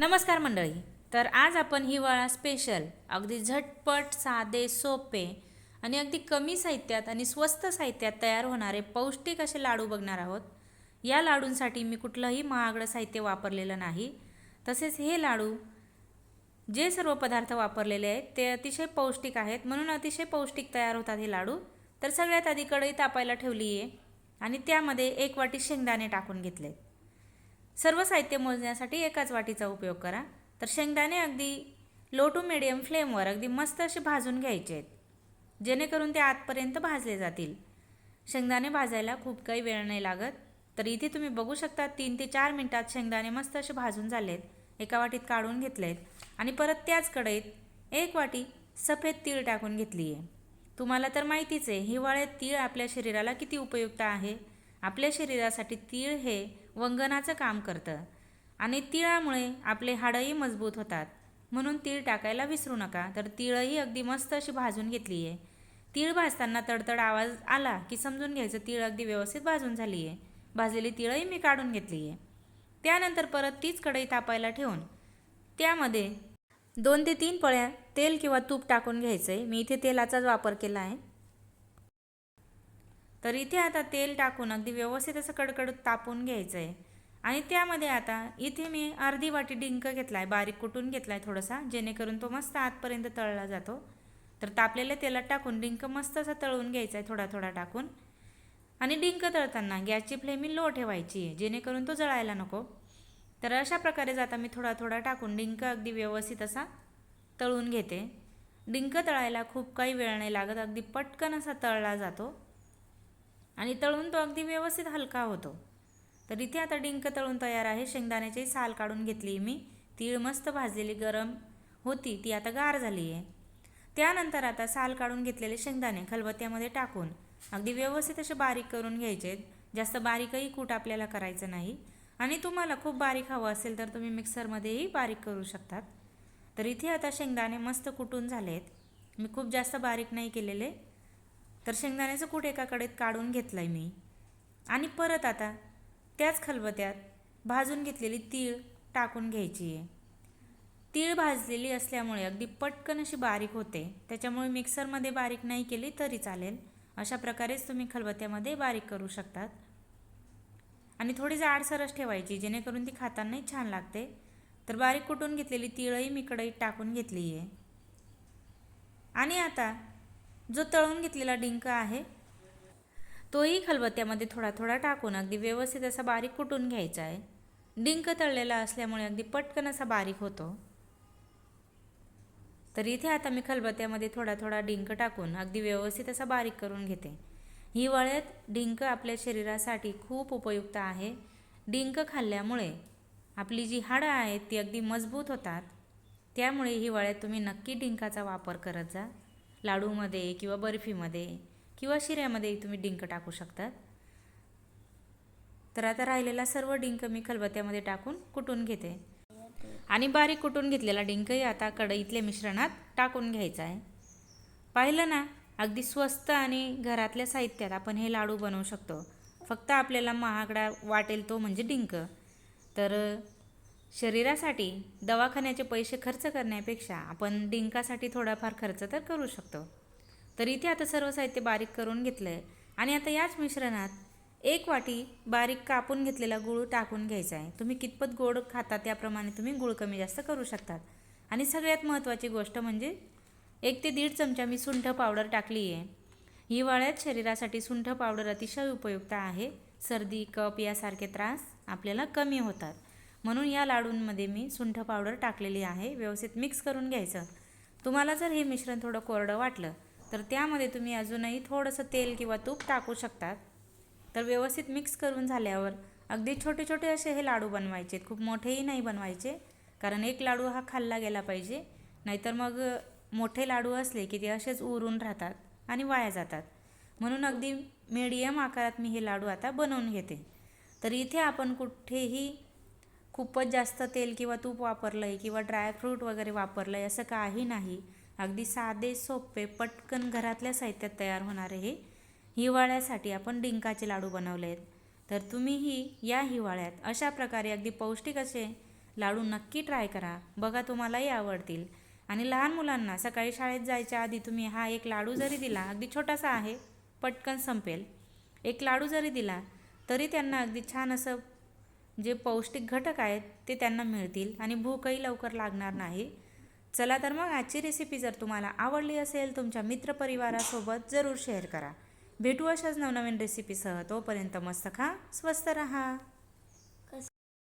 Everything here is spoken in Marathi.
नमस्कार मंडळी. तर आज आपण हिवाळा स्पेशल अगदी झटपट साधे सोपे आणि अगदी कमी साहित्यात आणि स्वस्त साहित्यात तयार होणारे पौष्टिक असे लाडू बघणार आहोत. या लाडूंसाठी मी कुठलंही महागडं साहित्य वापरलेलं नाही. तसेच हे लाडू जे सर्व पदार्थ वापरलेले आहेत ते अतिशय पौष्टिक आहेत. म्हणून अतिशय पौष्टिक तयार होतात हे लाडू. तर सगळ्यात आधी कढई तापायला ठेवली आहे आणि त्यामध्ये एक वाटी शेंगदाणे टाकून घेतले सर्व साहित्य मोजण्यासाठी एकाच वाटीचा उपयोग करा. तर शेंगदाणे अगदी लो टू मिडियम फ्लेमवर अगदी मस्त असे भाजून घ्यायचे आहेत. जेणेकरून ते आतपर्यंत भाजले जातील. शेंगदाणे भाजायला खूप काही वेळ नाही लागत. तर इथे तुम्ही बघू शकता तीन ते चार मिनटात शेंगदाणे मस्त असे भाजून झालेत. एका वाटीत काढून घेतले आहेत आणि परत त्याच कढईत एक वाटी सफेद तीळ टाकून घेतली आहे तुम्हाला तर माहितीच आहे हिवाळ्यात तीळ आपल्या शरीराला किती उपयुक्त आहे. आपल्या शरीरासाठी तीळ हे वंगनाचं काम करतं. आणि तिळामुळे आपले हाडंही मजबूत होतात. म्हणून तीळ टाकायला विसरू नका. तर तिळही अगदी मस्त अशी भाजून घेतली आहे तीळ भाजताना तडतड आवाज आला की समजून घ्यायचं तीळ अगदी व्यवस्थित भाजून झाली आहे भाजलेली तिळही मी काढून घेतली आहे त्यानंतर परत तीच कढई तापायला ठेवून त्यामध्ये दोन ते तीन पळ्या तेल किंवा तूप टाकून घ्यायचं आहे मी इथे तेलाचाच वापर केला आहे. तर इथे आता तेल टाकून अगदी व्यवस्थित असं कडकडत तापून घ्यायचं आहे आणि त्यामध्ये आता इथे मी अर्धी वाटी डिंक घेतला आहे बारीक कुटून घेतला आहे थोडासा जेणेकरून तो मस्त आतपर्यंत तळला जातो. तर तापलेल्या तेलात टाकून डिंक मस्त असं तळून घ्यायचा आहे थोडा थोडा टाकून. आणि डिंक तळताना गॅसची फ्लेम ही लो ठेवायची आहे जेणेकरून तो जळायला नको. तर अशा प्रकारे जाता मी थोडा थोडा टाकून डिंक अगदी व्यवस्थित असा तळून घेते. डिंक तळायला खूप काही वेळ नाही लागत अगदी पटकन असा तळला जातो. आणि तळून तो अगदी व्यवस्थित हलका होतो. तर इथे आता डिंक तळून तयार आहे. शेंगदाण्याची साल काढून घेतली मी. तीळ मस्त भाजलेली गरम होती. ती आता गार झाली आहे त्यानंतर आता साल काढून घेतलेले शेंगदाणे खलबत्त्यामध्ये टाकून अगदी व्यवस्थित असे बारीक करून घ्यायचे. जास्त बारीकही कूट आपल्याला करायचं नाही. आणि तुम्हाला खूप बारीक हवं असेल तर तुम्ही मिक्सरमध्येही बारीक करू शकतात. तर इथे आता शेंगदाणे मस्त कुटून झालेत. मी खूप जास्त बारीक नाही केलेले. तर शेंगदाण्याचं कूट एका कडेत काढून घेतलं आहे मी. आणि परत आता त्याच खलबत्यात भाजून घेतलेली तीळ टाकून घ्यायची आहे तीळ भाजलेली असल्यामुळे अगदी पटकन अशी बारीक होते. त्याच्यामुळे मिक्सरमध्ये बारीक नाही केली तरी चालेल. अशा प्रकारेच तुम्ही खलबत्त्यामध्ये बारीक करू शकतात. आणि थोडी जाडसरच ठेवायची जेणेकरून ती खातानाही छान लागते. तर बारीक कुटून घेतलेली तिळही मी कढईत टाकून घेतली आहे आणि आता जो तळून घेतलेला डिंक आहे तोही खलबत्त्यामध्ये थोडा थोडा टाकून अगदी व्यवस्थित असा बारीक कुटून घ्यायचा आहे. डिंक तळलेला असल्यामुळे अगदी पटकन असा बारीक होतो. तर इथे आता मी खलबत्त्यामध्ये थोडा थोडा डिंक टाकून अगदी व्यवस्थित असा बारीक करून घेते. हिवाळ्यात डिंक आपल्या शरीरासाठी खूप उपयुक्त आहे. डिंक खाल्ल्यामुळे आपली जी हाडं आहेत ती अगदी मजबूत होतात. त्यामुळे हिवाळ्यात तुम्ही नक्की डिंकाचा वापर करत जा. लाडूमध्ये किंवा बर्फीमध्ये किंवा शिऱ्यामध्ये तुम्ही डिंक टाकू शकतात. तर आता राहिलेला सर्व डिंक मी खलबत्त्यामध्ये टाकून कुटून घेते. आणि बारीक कुटून घेतलेला डिंकही आता कढईतल्या मिश्रणात टाकून घ्यायचा आहे. पाहिलं ना अगदी स्वस्त आणि घरातल्या साहित्यात आपण हे लाडू बनवू शकतो. फक्त आपल्याला महागडा वाटेल तो म्हणजे डिंक. तर शरीरासाठी दवाखान्याचे पैसे खर्च करण्यापेक्षा आपण डिंकासाठी थोडाफार खर्च तर करू शकतो. तर इथे आता सर्व साहित्य बारीक करून घेतलं आहे आणि आता याच मिश्रणात एक वाटी बारीक कापून घेतलेला गूळ टाकून घ्यायचा आहे तुम्ही कितपत गोड खाता त्याप्रमाणे तुम्ही गूळ कमी जास्त करू शकतात. आणि सगळ्यात महत्त्वाची गोष्ट म्हणजे एक ते दीड चमचा मी सुंठ पावडर टाकली आहे हिवाळ्यात शरीरासाठी सुंठ पावडर अतिशय उपयुक्त आहे. सर्दी कप यासारखे त्रास आपल्याला कमी होतात. म्हणून या लाडूंमध्ये मी सुंठ पावडर टाकलेली आहे. व्यवस्थित मिक्स करून घ्यायचं. तुम्हाला जर हे मिश्रण थोडं कोरडं वाटलं तर त्यामध्ये तुम्ही अजूनही थोडंसं तेल किंवा तूप टाकू शकतात. तर व्यवस्थित मिक्स करून झाल्यावर अगदी छोटे छोटे असे हे लाडू बनवायचे. खूप मोठेही नाही बनवायचे कारण एक लाडू हा खाल्ला गेला पाहिजे. नाहीतर मग मोठे लाडू असले की ते असेच उरून राहतात आणि वाया जातात. म्हणून अगदी मीडियम आकारात मी हे लाडू आता बनवून घेते. तर इथे आपण कुठेही खूपच जास्त तेल किंवा तूप वापरलं आहे किंवा ड्रायफ्रूट वगैरे वापरलं आहे असं काही नाही. अगदी साधे सोपे पटकन घरातल्या साहित्यात तयार होणारे हे हिवाळ्यासाठी आपण डिंकाचे लाडू बनवले आहेत तर तुम्हीही या हिवाळ्यात अशा प्रकारे अगदी पौष्टिक असे लाडू नक्की ट्राय करा. बघा तुम्हालाही आवडतील. आणि लहान मुलांना सकाळी शाळेत जायच्या आधी तुम्ही हा एक लाडू जरी दिला अगदी छोटासा आहे पटकन संपेल. एक लाडू जरी दिला तरी त्यांना अगदी छान असं जे पौष्टिक घटक आहेत ते त्यांना मिळतील आणि भूकही लवकर लागणार नाही. चला तर मग आजची रेसिपी जर तुम्हाला आवडली असेल तुमच्या मित्रपरिवारासोबत जरूर शेअर करा. भेटू अशाच नवनवीन रेसिपीसह तोपर्यंत मस्त खा स्वस्त रहा.